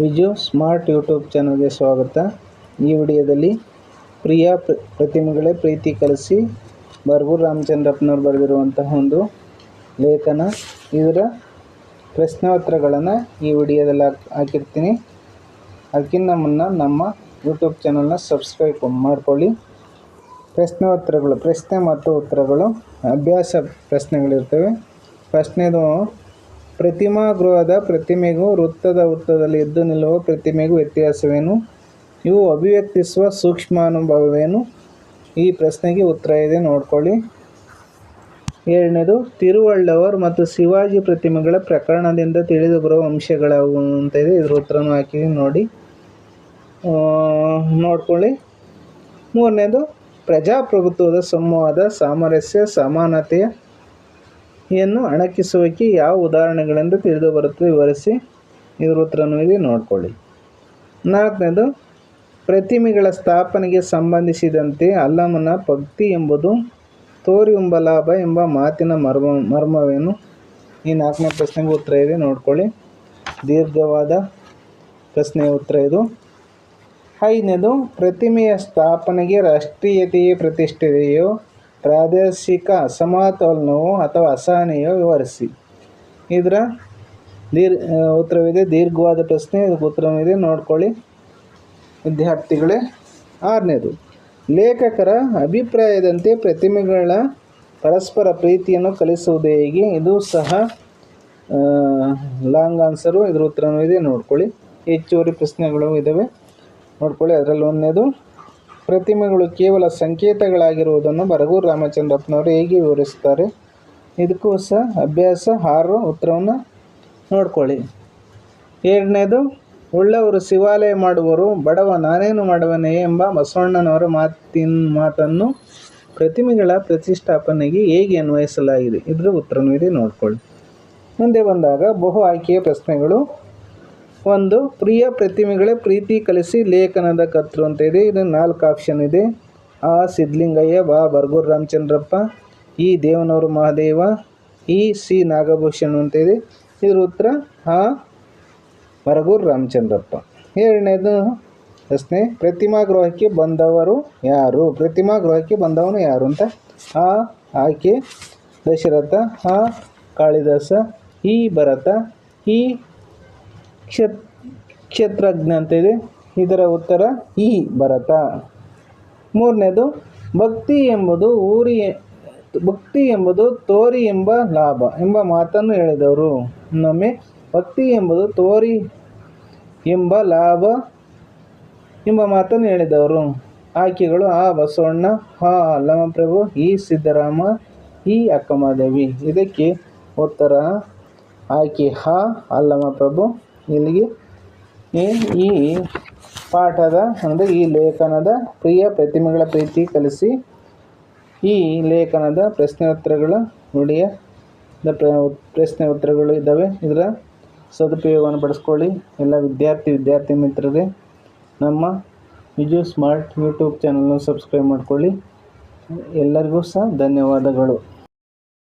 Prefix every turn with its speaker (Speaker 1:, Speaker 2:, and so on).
Speaker 1: Viju smart YouTube ಚಾನಲ್ಗೆ ಸ್ವಾಗತ. ಈ ವಿಡಿಯೋದಲ್ಲಿ ಪ್ರಿಯ ಪ್ರ, ಪ್ರತಿಮೆಗಳೇ ಪ್ರೀತಿ ಕಲಿಸಿ ಬರ್ಗೂರು ರಾಮಚಂದ್ರಪ್ಪನವ್ರು ಬರೆದಿರುವಂತಹ ಒಂದು ಲೇಖನ. ಇದರ ಪ್ರಶ್ನೋತ್ತರಗಳನ್ನು ಈ ವಿಡಿಯೋದಲ್ಲಿ ಹಾಕ್, ಹಾಕಿರ್ತೀನಿ. ಅದಕ್ಕಿಂತ ಮುನ್ನ ನಮ್ಮ ಯೂಟ್ಯೂಬ್ ಚಾನಲ್ನ ಸಬ್ಸ್ಕ್ರೈಬ್ ಮಾಡಿಕೊಳ್ಳಿ. ಪ್ರಶ್ನೋತ್ತರಗಳು, ಪ್ರಶ್ನೆ ಮತ್ತು ಉತ್ತರಗಳು, ಅಭ್ಯಾಸ ಪ್ರಶ್ನೆಗಳಿರ್ತವೆ. ಫಸ್ಟ್ನೇದು ಪ್ರತಿಮಾ ಗೃಹದ ಪ್ರತಿಮೆಗೂ ವೃತ್ತದ ವೃತ್ತದಲ್ಲಿ ಎದ್ದು ನಿಲ್ಲುವ ಪ್ರತಿಮೆಗೂ ವ್ಯತ್ಯಾಸವೇನು? ಇವು ಅಭಿವ್ಯಕ್ತಿಸುವ ಸೂಕ್ಷ್ಮಾನುಭವವೇನು? ಈ ಪ್ರಶ್ನೆಗೆ ಉತ್ತರ ಇದೆ, ನೋಡ್ಕೊಳ್ಳಿ. ಎರಡನೇದು ತಿರುವಳ್ಳವರ್ ಮತ್ತು ಶಿವಾಜಿ ಪ್ರತಿಮೆಗಳ ಪ್ರಕರಣದಿಂದ ತಿಳಿದು ಬರುವ ಅಂಶಗಳವು ಅಂತ ಇದೆ. ಇದ್ರ ಉತ್ತರನೂ ಹಾಕಿದ್ದೀನಿ ನೋಡಿ. ನೋಡ್ಕೊಳ್ಳಿ. ಮೂರನೇದು, ಪ್ರಜಾಪ್ರಭುತ್ವದ ಸಂವಾದ, ಸಾಮರಸ್ಯ, ಸಮಾನತೆಯ ಯನ್ನು ಅಣಕಿಸುವಿಕೆ ಯಾವ ಉದಾಹರಣೆಗಳೆಂದು ತಿಳಿದು ಬರುತ್ತದೆ ವಿವರಿಸಿ. ಇದರ ಉತ್ತರನೂ ಇದೆ ನೋಡ್ಕೊಳ್ಳಿ. ನಾಲ್ಕನೇದು, ಪ್ರತಿಮೆಗಳ ಸ್ಥಾಪನೆಗೆ ಸಂಬಂಧಿಸಿದಂತೆ ಅಲ್ಲಮನ ಭಕ್ತಿ ಎಂಬುದು ತೋರಿ ಉಂಬ ಲಾಭ ಎಂಬ ಮಾತಿನ ಮರ್ಮ, ಮರ್ಮವೇನು? ಈ ನಾಲ್ಕನೇ ಪ್ರಶ್ನೆಗೆ ಉತ್ತರ ಇದೆ, ನೋಡ್ಕೊಳ್ಳಿ. ದೀರ್ಘವಾದ ಪ್ರಶ್ನೆಯ ಉತ್ತರ ಇದು. ಐದನೇದು, ಪ್ರತಿಮೆಯ ಸ್ಥಾಪನೆಗೆ ರಾಷ್ಟ್ರೀಯತೆಯೇ ಪ್ರತಿಷ್ಠೆಯೋ ಪ್ರಾದೇಶಿಕ ಅಸಮತೋಲನವು ಅಥವಾ ಅಸಹನೀಯ ವಿವರಿಸಿ. ಇದರ ದೀರ್ ಉತ್ತರವಿದೆ, ದೀರ್ಘವಾದ ಪ್ರಶ್ನೆ, ಇದಕ್ಕೆ ಉತ್ತರವಿದೆ, ನೋಡ್ಕೊಳ್ಳಿ. ವಿದ್ಯಾರ್ಥಿಗಳೇ, ಆರನೇದು. ಲೇಖಕರ ಅಭಿಪ್ರಾಯದಂತೆ ಪ್ರತಿಮೆಗಳ ಪರಸ್ಪರ ಪ್ರೀತಿಯನ್ನು ಕಲಿಸುವುದು ಹೇಗೆ. ಇದು ಸಹ ಲಾಂಗ್ ಆನ್ಸರು. ಇದ್ರ ಉತ್ತರವೂ ಇದೆ ನೋಡ್ಕೊಳ್ಳಿ. ಹೆಚ್ಚುವರಿ ಪ್ರಶ್ನೆಗಳು ಇದ್ದಾವೆ ನೋಡ್ಕೊಳ್ಳಿ, ಅದರಲ್ಲಿ ಒಂದನೇದು. ಪ್ರತಿಮೆಗಳು ಕೇವಲ ಸಂಕೇತಗಳಾಗಿರುವುದನ್ನು ಬರಗೂರು ರಾಮಚಂದ್ರಪ್ಪನವರು ಹೇಗೆ ವಿವರಿಸ್ತಾರೆ ಇದಕ್ಕೂ ಸಹ ಅಭ್ಯಾಸ ಆರು ಉತ್ತರವನ್ನು ನೋಡ್ಕೊಳ್ಳಿ. ಎರಡನೇದು, ಉಳ್ಳವರು ಶಿವಾಲಯ ಮಾಡುವರು, ಬಡವ ನಾನೇನು ಮಾಡುವನೇ ಎಂಬ ಬಸವಣ್ಣನವರ ಮಾತಿನ, ಮಾತನ್ನು ಪ್ರತಿಮೆಗಳ ಪ್ರತಿಷ್ಠಾಪನೆಗೆ ಹೇಗೆ ಅನ್ವಯಿಸಲಾಗಿದೆ? ಇದರ ಉತ್ತರ ನೀಡಿ ನೋಡ್ಕೊಳ್ಳಿ. ಮುಂದೆ ಬಂದಾಗ ಬಹು ಆಯ್ಕೆಯ ಪ್ರಶ್ನೆಗಳು. ಒಂದು ಪ್ರಿಯ ಪ್ರತಿಮೆಗಳೇ ಪ್ರೀತಿ ಕಲಿಸಿ ಲೇಖನದ ಕತ್ರು ಅಂತ ಇದೆ. ಇದು ನಾಲ್ಕು ಆಪ್ಷನ್ ಇದೆ. ಆ ಸಿದ್ಧಲಿಂಗಯ್ಯ ಬಾ ಬರ್ಗೂರು ರಾಮಚಂದ್ರಪ್ಪ, ಈ ದೇವನೂರು ಮಹಾದೇವ, ಈ ಸಿ ನಾಗಭೂಷಣ್ ಅಂತ ಇದೆ. ಇದರ ಉತ್ತರ ಆ ಬರಗೂರ್ ರಾಮಚಂದ್ರಪ್ಪ. ಎರಡನೇದು ಪ್ರಶ್ನೆ ಪ್ರತಿಮಾ ಗೃಹಕ್ಕೆ ಬಂದವರು ಯಾರು? ಪ್ರತಿಮಾ ಗೃಹಕ್ಕೆ ಬಂದವನು ಯಾರು ಅಂತ? ಆ ಆಕೆ, ದಶರಥ, ಆ ಕಾಳಿದಾಸ, ಈ ಭರತ, ಈ ಕ್ಷತ್, ಕ್ಷೇತ್ರಜ್ಞ ಅಂತ ಇದೆ ಇದರ ಉತ್ತರ ಈ ಭರತ. ಮೂರನೇದು, ಭಕ್ತಿ ಎಂಬುದು ಊರಿ ಭಕ್ತಿ ಎಂಬುದು ತೋರಿ ಎಂಬ ಲಾಭ ಎಂಬ ಮಾತನ್ನು ಹೇಳಿದವರು. ಇನ್ನೊಮ್ಮೆ, ಭಕ್ತಿ ಎಂಬುದು ತೋರಿ ಎಂಬ ಲಾಭ ಎಂಬ ಮಾತನ್ನು ಹೇಳಿದವರು. ಆಯ್ಕೆಗಳು ಆ ಬಸವಣ್ಣ, ಹಾ ಅಲ್ಲಮಪ್ರಭು ಈ ಸಿದ್ದರಾಮ, ಈ ಅಕ್ಕಮಾದೇವಿ ಇದಕ್ಕೆ ಉತ್ತರ ಆಯ್ಕೆ ಹ, ಅಲ್ಲಮಪ್ರಭು. ಇಲ್ಲಿಗೆ. ಈ ಪಾಠದ, ಅಂದರೆ ಈ ಲೇಖನದ ಪ್ರಿಯ ಪ್ರತಿಮೆಗಳ ಪ್ರೀತಿ ಕಲಿಸಿ, ಈ ಲೇಖನದ ಪ್ರಶ್ನೆ ಉತ್ತರಗಳ ನುಡಿಯ ಪ್ರಶ್ನೆ ಉತ್ತರಗಳು ಇದ್ದಾವೆ. ಇದರ ಸದುಪಯೋಗವನ್ನು ಪಡಿಸ್ಕೊಳ್ಳಿ. ಎಲ್ಲ ವಿದ್ಯಾರ್ಥಿ ವಿದ್ಯಾರ್ಥಿ ಮಿತ್ರರೇ, ನಮ್ಮ ವಿಜು ಸ್ಮಾರ್ಟ್ ಯೂಟ್ಯೂಬ್ ಚಾನಲ್ನ ಸಬ್ಸ್ಕ್ರೈಬ್ ಮಾಡಿಕೊಳ್ಳಿ. ಎಲ್ಲರಿಗೂ ಸಹ ಧನ್ಯವಾದಗಳು.